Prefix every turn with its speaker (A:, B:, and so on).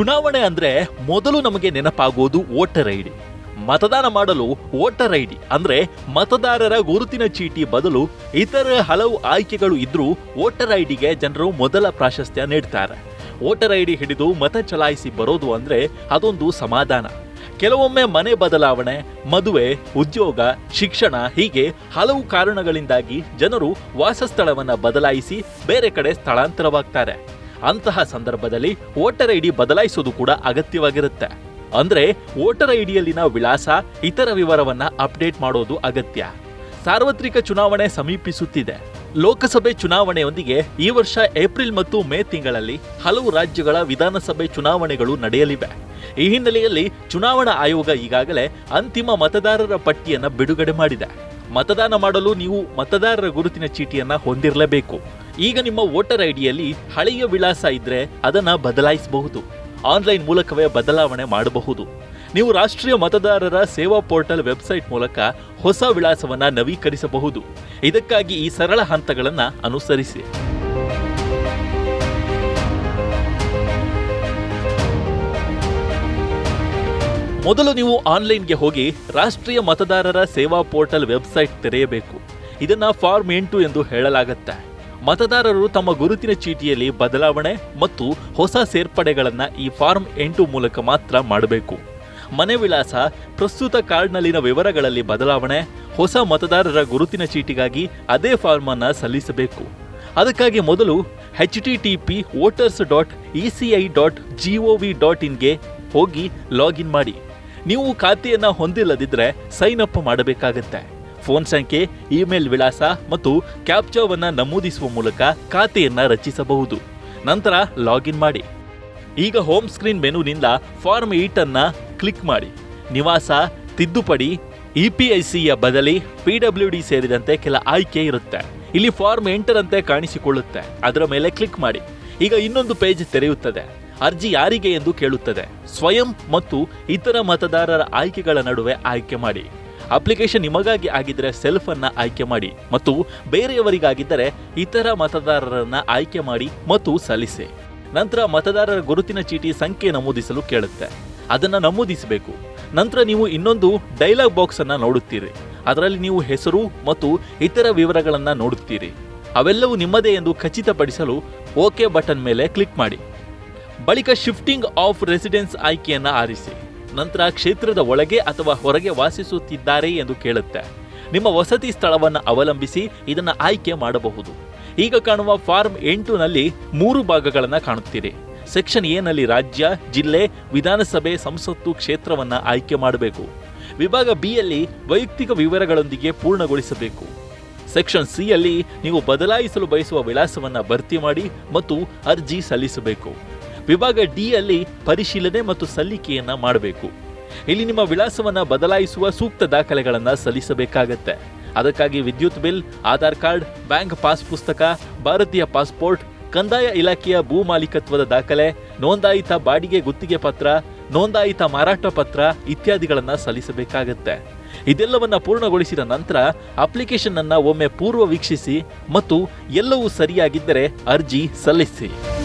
A: ಚುನಾವಣೆ ಅಂದ್ರೆ ಮೊದಲು ನಮಗೆ ನೆನಪಾಗೋದು ವೋಟರ್ ಐ ಡಿ. ಮತದಾನ ಮಾಡಲು ವೋಟರ್ ಐ ಡಿ ಅಂದ್ರೆ ಮತದಾರರ ಗುರುತಿನ ಚೀಟಿ ಬದಲು ಇತರ ಹಲವು ಆಯ್ಕೆಗಳು ಇದ್ರೂ ವೋಟರ್ ಐ ಡಿಗೆ ಜನರು ಮೊದಲ ಪ್ರಾಶಸ್ತ್ಯ ನೀಡ್ತಾರೆ. ವೋಟರ್ ಐ ಡಿ ಹಿಡಿದು ಮತ ಚಲಾಯಿಸಿ ಬರೋದು ಅಂದ್ರೆ ಅದೊಂದು ಸಮಾಧಾನ. ಕೆಲವೊಮ್ಮೆ ಮನೆ ಬದಲಾವಣೆ, ಮದುವೆ, ಉದ್ಯೋಗ, ಶಿಕ್ಷಣ ಹೀಗೆ ಹಲವು ಕಾರಣಗಳಿಂದಾಗಿ ಜನರು ವಾಸಸ್ಥಳವನ್ನು ಬದಲಾಯಿಸಿ ಬೇರೆ ಕಡೆ ಸ್ಥಳಾಂತರವಾಗ್ತಾರೆ. ಅಂತಹ ಸಂದರ್ಭದಲ್ಲಿ ವೋಟರ್ ಐಡಿ ಬದಲಾಯಿಸೋದು ಕೂಡ ಅಗತ್ಯವಾಗಿರುತ್ತೆ. ಅಂದ್ರೆ ವೋಟರ್ ಐಡಿಯಲ್ಲಿನ ವಿಳಾಸ, ಇತರ ವಿವರವನ್ನ ಅಪ್ಡೇಟ್ ಮಾಡೋದು ಅಗತ್ಯ. ಸಾರ್ವತ್ರಿಕ ಚುನಾವಣೆ ಸಮೀಪಿಸುತ್ತಿದೆ. ಲೋಕಸಭೆ ಚುನಾವಣೆಯೊಂದಿಗೆ ಈ ವರ್ಷ ಏಪ್ರಿಲ್ ಮತ್ತು ಮೇ ತಿಂಗಳಲ್ಲಿ ಹಲವು ರಾಜ್ಯಗಳ ವಿಧಾನಸಭೆ ಚುನಾವಣೆಗಳು ನಡೆಯಲಿವೆ. ಈ ಹಿನ್ನೆಲೆಯಲ್ಲಿ ಚುನಾವಣಾ ಆಯೋಗ ಈಗಾಗಲೇ ಅಂತಿಮ ಮತದಾರರ ಪಟ್ಟಿಯನ್ನ ಬಿಡುಗಡೆ ಮಾಡಿದೆ. ಮತದಾನ ಮಾಡಲು ನೀವು ಮತದಾರರ ಗುರುತಿನ ಚೀಟಿಯನ್ನ ಹೊಂದಿರಲೇಬೇಕು. ಈಗ ನಿಮ್ಮ ವೋಟರ್ ಐಡಿಯಲ್ಲಿ ಹಳೆಯ ವಿಳಾಸ ಇದ್ರೆ ಅದನ್ನ ಬದಲಾಯಿಸಬಹುದು. ಆನ್ಲೈನ್ ಮೂಲಕವೇ ಬದಲಾವಣೆ ಮಾಡಬಹುದು. ನೀವು ರಾಷ್ಟ್ರೀಯ ಮತದಾರರ ಸೇವಾ ಪೋರ್ಟಲ್ ವೆಬ್ಸೈಟ್ ಮೂಲಕ ಹೊಸ ವಿಳಾಸವನ್ನ ನವೀಕರಿಸಬಹುದು. ಇದಕ್ಕಾಗಿ ಈ ಸರಳ ಹಂತಗಳನ್ನು ಅನುಸರಿಸಿ. ಮೊದಲು ನೀವು ಆನ್ಲೈನ್ಗೆ ಹೋಗಿ ರಾಷ್ಟ್ರೀಯ ಮತದಾರರ ಸೇವಾ ಪೋರ್ಟಲ್ ವೆಬ್ಸೈಟ್ ತೆರೆಯಬೇಕು. ಇದನ್ನ ಫಾರ್ಮ್ ಎಂಟು ಎಂದು ಹೇಳಲಾಗುತ್ತೆ. ಮತದಾರರು ತಮ್ಮ ಗುರುತಿನ ಚೀಟಿಯಲ್ಲಿ ಬದಲಾವಣೆ ಮತ್ತು ಹೊಸ ಸೇರ್ಪಡೆಗಳನ್ನು ಈ ಫಾರ್ಮ್ ಎಂಟು ಮೂಲಕ ಮಾತ್ರ ಮಾಡಬೇಕು. ಮನೆ ವಿಳಾಸ, ಪ್ರಸ್ತುತ ಕಾರ್ಡ್ನಲ್ಲಿನ ವಿವರಗಳಲ್ಲಿ ಬದಲಾವಣೆ, ಹೊಸ ಮತದಾರರ ಗುರುತಿನ ಚೀಟಿಗಾಗಿ ಅದೇ ಫಾರ್ಮ್ ಅನ್ನ ಸಲ್ಲಿಸಬೇಕು. ಅದಕ್ಕಾಗಿ ಮೊದಲು H T T P voters dot E C I dot G O V dot ಇನ್ಗೆ ಹೋಗಿ ಲಾಗಿನ್ ಮಾಡಿ. ನೀವು ಖಾತೆಯನ್ನು ಹೊಂದಿಲ್ಲದಿದ್ದರೆ ಸೈನ್ ಅಪ್ ಮಾಡಬೇಕಾಗತ್ತೆ. ಫೋನ್ ಸಂಖ್ಯೆ, ಇಮೇಲ್ ವಿಳಾಸ ಮತ್ತು ಕ್ಯಾಪ್ಚಾವನ್ನ ನಮೂದಿಸುವ ಮೂಲಕ ಖಾತೆಯನ್ನು ರಚಿಸಬಹುದು. ನಂತರ ಲಾಗಿನ್ ಮಾಡಿ. ಈಗ ಹೋಮ್ ಸ್ಕ್ರೀನ್ ಮೆನುನಿಂದ ಫಾರ್ಮ್ ಈಟನ್ನು ಕ್ಲಿಕ್ ಮಾಡಿ. ನಿವಾಸ, ತಿದ್ದುಪಡಿ, ಇ ಪಿ ಐ ಸಿಯ ಬದಲಿ ಪಿ ಡಬ್ಲ್ಯೂ ಡಿ ಸೇರಿದಂತೆ ಕೆಲ ಆಯ್ಕೆ ಇರುತ್ತೆ. ಇಲ್ಲಿ ಫಾರ್ಮ್ ಎಂಟರಂತೆ ಕಾಣಿಸಿಕೊಳ್ಳುತ್ತೆ. ಅದರ ಮೇಲೆ ಕ್ಲಿಕ್ ಮಾಡಿ. ಈಗ ಇನ್ನೊಂದು ಪೇಜ್ ತೆರೆಯುತ್ತದೆ. ಅರ್ಜಿ ಯಾರಿಗೆ ಎಂದು ಕೇಳುತ್ತದೆ. ಸ್ವಯಂ ಮತ್ತು ಇತರ ಮತದಾರರ ಆಯ್ಕೆಗಳ ನಡುವೆ ಆಯ್ಕೆ ಮಾಡಿ. ಅಪ್ಲಿಕೇಶನ್ ನಿಮಗಾಗಿ ಆಗಿದ್ದರೆ ಸೆಲ್ಫ್ ಅನ್ನ ಆಯ್ಕೆ ಮಾಡಿ ಮತ್ತು ಬೇರೆಯವರಿಗಾಗಿದ್ದರೆ ಇತರ ಮತದಾರರನ್ನ ಆಯ್ಕೆ ಮಾಡಿ ಮತ್ತು ಸಲ್ಲಿಸಿ. ನಂತರ ಮತದಾರರ ಗುರುತಿನ ಚೀಟಿ ಸಂಖ್ಯೆ ನಮೂದಿಸಲು ಕೇಳುತ್ತೆ. ಅದನ್ನ ನಮೂದಿಸಬೇಕು. ನಂತರ ನೀವು ಇನ್ನೊಂದು ಡೈಲಾಗ್ ಬಾಕ್ಸ್ ಅನ್ನ ನೋಡುತ್ತೀರಿ. ಅದರಲ್ಲಿ ನೀವು ಹೆಸರು ಮತ್ತು ಇತರ ವಿವರಗಳನ್ನ ನೋಡುತ್ತೀರಿ. ಅವೆಲ್ಲವೂ ನಿಮ್ಮದೇ ಎಂದು ಖಚಿತಪಡಿಸಲು ಓಕೆ ಬಟನ್ ಮೇಲೆ ಕ್ಲಿಕ್ ಮಾಡಿ. ಬಳಿಕ ಶಿಫ್ಟಿಂಗ್ ಆಫ್ ರೆಸಿಡೆನ್ಸ್ ಆಯ್ಕೆಯನ್ನು ಆರಿಸಿ. ನಂತರ ಕ್ಷೇತ್ರದ ಒಳಗೆ ಅಥವಾ ಹೊರಗೆ ವಾಸಿಸುತ್ತಿದ್ದಾರೆ ಎಂದು ಕೇಳುತ್ತೆ. ನಿಮ್ಮ ವಸತಿ ಸ್ಥಳವನ್ನು ಅವಲಂಬಿಸಿ ಇದನ್ನು ಆಯ್ಕೆ ಮಾಡಬಹುದು. ಈಗ ಕಾಣುವ ಫಾರ್ಮ್ ಎಂಟುನಲ್ಲಿ ಮೂರು ಭಾಗಗಳನ್ನು ಕಾಣುತ್ತೀರಿ. ಸೆಕ್ಷನ್ ಎ ನಲ್ಲಿ ರಾಜ್ಯ, ಜಿಲ್ಲೆ, ವಿಧಾನಸಭೆ, ಸಂಸತ್ತು ಕ್ಷೇತ್ರವನ್ನು ಆಯ್ಕೆ ಮಾಡಬೇಕು. ವಿಭಾಗ ಬಿ ಯಲ್ಲಿ ವೈಯಕ್ತಿಕ ವಿವರಗಳೊಂದಿಗೆ ಪೂರ್ಣಗೊಳಿಸಬೇಕು. ಸೆಕ್ಷನ್ ಸಿ ಯಲ್ಲಿ ನೀವು ಬದಲಾಯಿಸಲು ಬಯಸುವ ವಿಳಾಸವನ್ನು ಭರ್ತಿ ಮಾಡಿ ಮತ್ತು ಅರ್ಜಿ ಸಲ್ಲಿಸಬೇಕು. ವಿಭಾಗ ಡಿ ಅಲ್ಲಿ ಪರಿಶೀಲನೆ ಮತ್ತು ಸಲ್ಲಿಕೆಯನ್ನ ಮಾಡಬೇಕು. ಇಲ್ಲಿ ನಿಮ್ಮ ವಿಳಾಸವನ್ನ ಬದಲಾಯಿಸುವ ಸೂಕ್ತ ದಾಖಲೆಗಳನ್ನ ಸಲ್ಲಿಸಬೇಕಾಗತ್ತೆ. ಅದಕ್ಕಾಗಿ ವಿದ್ಯುತ್ bill, Aadhaar card, bank pass ಪುಸ್ತಕ, ಭಾರತೀಯ ಪಾಸ್ಪೋರ್ಟ್, ಕಂದಾಯ ಇಲಾಖೆಯ ಭೂ ಮಾಲೀಕತ್ವದ ದಾಖಲೆ, ನೋಂದಾಯಿತ ಬಾಡಿಗೆ ಗುತ್ತಿಗೆ ಪತ್ರ, ನೋಂದಾಯಿತ ಮಾರಾಟ ಪತ್ರ ಇತ್ಯಾದಿಗಳನ್ನು ಸಲ್ಲಿಸಬೇಕಾಗತ್ತೆ. ಇದೆಲ್ಲವನ್ನ ಪೂರ್ಣಗೊಳಿಸಿದ ನಂತರ ಅಪ್ಲಿಕೇಶನ್ ಅನ್ನು ಒಮ್ಮೆ ಪೂರ್ವ ವೀಕ್ಷಿಸಿ ಮತ್ತು ಎಲ್ಲವೂ ಸರಿಯಾಗಿದ್ದರೆ ಅರ್ಜಿ ಸಲ್ಲಿಸಿ.